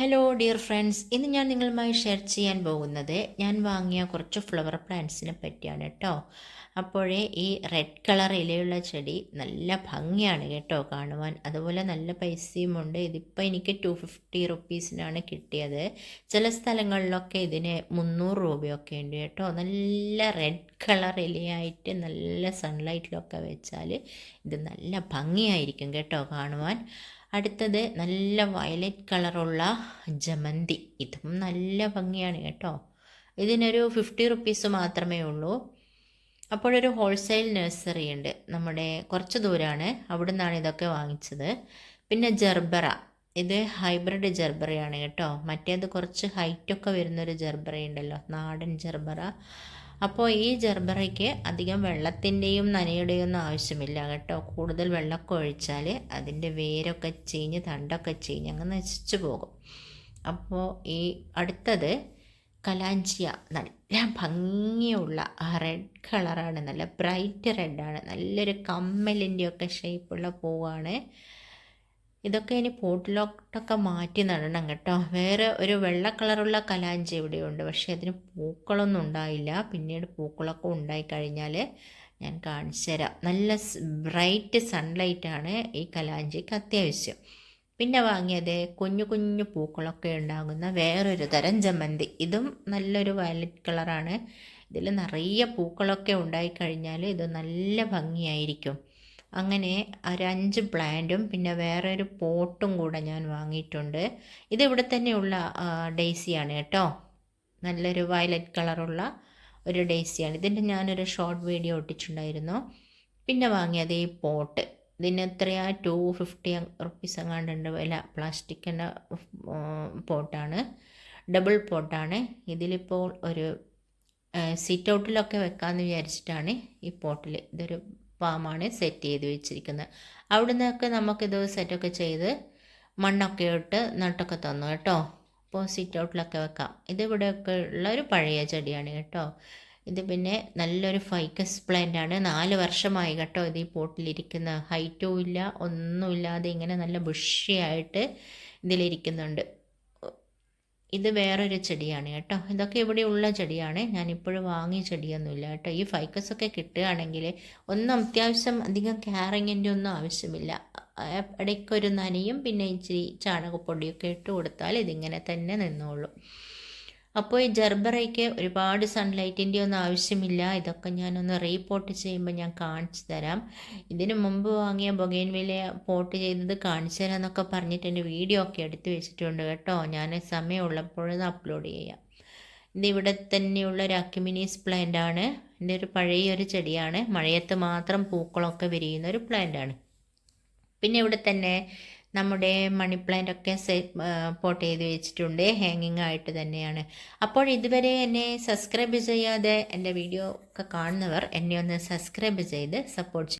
Hello dear friends ഇന്ന് ഞാൻ നിങ്ങളുമായി ഷെയർ ചെയ്യാൻ പോകുന്നത് ഞാൻ വാങ്ങിയ കുറച്ച് ഫ്ലവർ പ്ലാന്റ്സിനെ പറ്റിയാണ് കേട്ടോ അപ്പോഴേ ഈ റെഡ് കളർ ഇലയുള്ള ചെടി നല്ല ഭംഗിയാണ് കേട്ടോ കാണുവാൻ. അതുപോലെ നല്ല പൈസയും ഉണ്ട്. ഇതിപ്പോൾ എനിക്ക് ടു ഫിഫ്റ്റി റുപ്പീസിനാണ് കിട്ടിയത്. ചില സ്ഥലങ്ങളിലൊക്കെ ഇതിന് മുന്നൂറ് രൂപയൊക്കെ ഉണ്ട് കേട്ടോ. നല്ല റെഡ് കളർ ഇലയായിട്ട് നല്ല സൺലൈറ്റിലൊക്കെ വെച്ചാൽ ഇത് നല്ല ഭംഗിയായിരിക്കും കേട്ടോ കാണുവാൻ. അടുത്തത് നല്ല വയലറ്റ് കളറുള്ള ജമന്തി. ഇതും നല്ല ഭംഗിയാണ് കേട്ടോ. ഇതിനൊരു ഫിഫ്റ്റി റുപ്പീസ് മാത്രമേ ഉള്ളൂ. അപ്പോഴൊരു ഹോൾസെയിൽ നഴ്സറി ഉണ്ട്. നമ്മുടെ കുറച്ച് ദൂരമാണ് അവിടെ നിന്നാണ് ഇതൊക്കെ വാങ്ങിച്ചത്. പിന്നെ ജർബറ. ഇത് ഹൈബ്രിഡ് ജർബറയാണ് കേട്ടോ. മറ്റേത് കുറച്ച് ഹൈറ്റൊക്കെ വരുന്നൊരു ജർബറ ഉണ്ടല്ലോ നാടൻ ജർബറ. അപ്പോൾ ഈ ജർബറയ്ക്ക് അധികം വെള്ളത്തിന്റെയും നനയുടെയും ഒന്നും ആവശ്യമില്ല കേട്ടോ. കൂടുതൽ വെള്ളമൊക്കെ ഒഴിച്ചാൽ അതിന്റെ വേരൊക്കെ ചീഞ്ഞ് തണ്ടൊക്കെ ചീഞ്ഞ് അങ്ങ് നശിച്ചു പോകും. അപ്പോൾ ഈ അടുത്തത് കലാഞ്ചിയ. നല്ല ഭംഗിയുള്ള റെഡ് കളറാണ് നല്ല ബ്രൈറ്റ് റെഡാണ് നല്ലൊരു കമ്മലിന്റെയൊക്കെ ഷേപ്പുള്ള പൂവാണ് ഇതൊക്കെ ഇനി പോട്ടിലോട്ടൊക്കെ മാറ്റി നടണം കേട്ടോ. വേറെ ഒരു വെള്ള കളറുള്ള കലാഞ്ചി ഇവിടെയുണ്ട്. പക്ഷേ അതിന് പൂക്കളൊന്നും ഉണ്ടായില്ല. പിന്നീട് പൂക്കളൊക്കെ ഉണ്ടായി കഴിഞ്ഞാൽ ഞാൻ കാണിച്ചു തരാം. നല്ല ബ്രൈറ്റ് സൺലൈറ്റാണ് ഈ കലാഞ്ചിക്ക് അത്യാവശ്യം. പിന്നെ വാങ്ങിയത് കുഞ്ഞു കുഞ്ഞു പൂക്കളൊക്കെ ഉണ്ടാകുന്ന വേറൊരു തരം ജമന്തി. ഇതും നല്ലൊരു വയലറ്റ് കളറാണ് ഇതിൽ നിറയെ പൂക്കളൊക്കെ ഉണ്ടായിക്കഴിഞ്ഞാൽ ഇത് നല്ല ഭംഗിയായിരിക്കും. അങ്ങനെ ഒരഞ്ച് പ്ലാന്റും പിന്നെ വേറെ ഒരു പോട്ടും കൂടെ ഞാൻ വാങ്ങിയിട്ടുണ്ട്. ഇത് ഇവിടെ തന്നെയുള്ള ഡേസിയാണ് കേട്ടോ. നല്ലൊരു വയലറ്റ് കളറുള്ള ഒരു ഡേസിയാണ് ഇതിന്റെ ഞാനൊരു ഷോർട്ട് വീഡിയോ ഒട്ടിച്ചിട്ടുണ്ടായിരുന്നു പിന്നെ വാങ്ങിയത് ഈ പോട്ട്. ഇതിന് എത്രയാ? ടു ഫിഫ്റ്റി റുപ്പീസ് എങ്ങാണ്ടുണ്ട് വില. പ്ലാസ്റ്റിക്കിന്റെ പോട്ടാണ്. ഡബിൾ പോട്ടാണ്. ഇതിലിപ്പോൾ ഒരു സിറ്റ് ഔട്ടിലൊക്കെ വെക്കാമെന്ന് വിചാരിച്ചിട്ടാണ് ഈ പോട്ടിൽ ഇതൊരു ഫാമാണ് സെറ്റ് ചെയ്ത് വെച്ചിരിക്കുന്നത്. അവിടെ നിന്നൊക്കെ നമുക്കിത് സെറ്റൊക്കെ ചെയ്ത് മണ്ണൊക്കെ ഇട്ട് നട്ടൊക്കെ തന്നു കേട്ടോ. അപ്പോൾ സിറ്റ് ഔട്ടിലൊക്കെ വെക്കാം. ഇത് ഇവിടെയൊക്കെ ഉള്ള ഒരു പഴയ ചെടിയാണ് കേട്ടോ. ഇത് പിന്നെ നല്ലൊരു ഫൈക്കസ് പ്ലാന്റ് ആണ്. നാല് വർഷമായി കേട്ടോ ഇത് ഈ പോട്ടിലിരിക്കുന്ന ഹൈറ്റും ഇല്ല ഒന്നുമില്ലാതെ ഇങ്ങനെ നല്ല ബുഷിയായിട്ട് ഇതിലിരിക്കുന്നുണ്ട്. ഇത് വേറൊരു ചെടിയാണ് കേട്ടോ. ഇതൊക്കെ ഇവിടെ ഉള്ള ചെടിയാണ്. ഞാൻ ഇപ്പോഴും വാങ്ങിയ ചെടിയൊന്നുമില്ല കേട്ടോ. ഈ ഫൈക്കസ് ഒക്കെ കിട്ടുകയാണെങ്കിൽ ഒന്നും അത്യാവശ്യം അധികം കെയറിങ്ങിന്റെ ഒന്നും ആവശ്യമില്ല. ഇടയ്ക്കൊരു നനയും പിന്നെ ഇച്ചിരി ചാണകപ്പൊടിയൊക്കെ ഇട്ട് കൊടുത്താൽ ഇതിങ്ങനെ തന്നെ നിന്നോളും. അപ്പോൾ ഈ ജർബറയ്ക്ക് ഒരുപാട് സൺലൈറ്റിന്റെ ഒന്നും ആവശ്യമില്ല. ഇതൊക്കെ ഞാനൊന്ന് റീപോട്ട് ചെയ്യുമ്പോൾ ഞാൻ കാണിച്ചു തരാം. ഇതിനു മുമ്പ് വാങ്ങിയ വില പോട്ട് ചെയ്തത് കാണിച്ചു തരാം എന്നൊക്കെ പറഞ്ഞിട്ട് എന്റെ വീഡിയോ ഒക്കെ എടുത്ത് വെച്ചിട്ടുണ്ട് കേട്ടോ. ഞാൻ സമയമുള്ളപ്പോഴത് അപ്ലോഡ് ചെയ്യാം. ഇതിവിടെ തന്നെയുള്ള ഒരു അക്യുമിനീസ് പ്ലാന്റ് ആണ്. എന്റെ ഒരു പഴയ ഒരു ചെടിയാണ്. മഴയത്ത് മാത്രം പൂക്കളൊക്കെ വിരിയുന്ന ഒരു പ്ലാന്റ് ആണ്. പിന്നെ ഇവിടെ തന്നെ നമ്മുടെ മണി പ്ലാന്റ് ഒക്കെ പോട്ട് ചെയ്ത് വെച്ചിട്ടുണ്ട്. ഹാങ്ങിങ് ആയിട്ട് തന്നെയാണ്. അപ്പോൾ ഇതുവരെ എന്നെ സബ്സ്ക്രൈബ് ചെയ്യാതെ എന്റെ വീഡിയോ ഒക്കെ കാണുന്നവർ എന്നെ ഒന്ന് സബ്സ്ക്രൈബ് ചെയ്ത് സപ്പോർട്ട്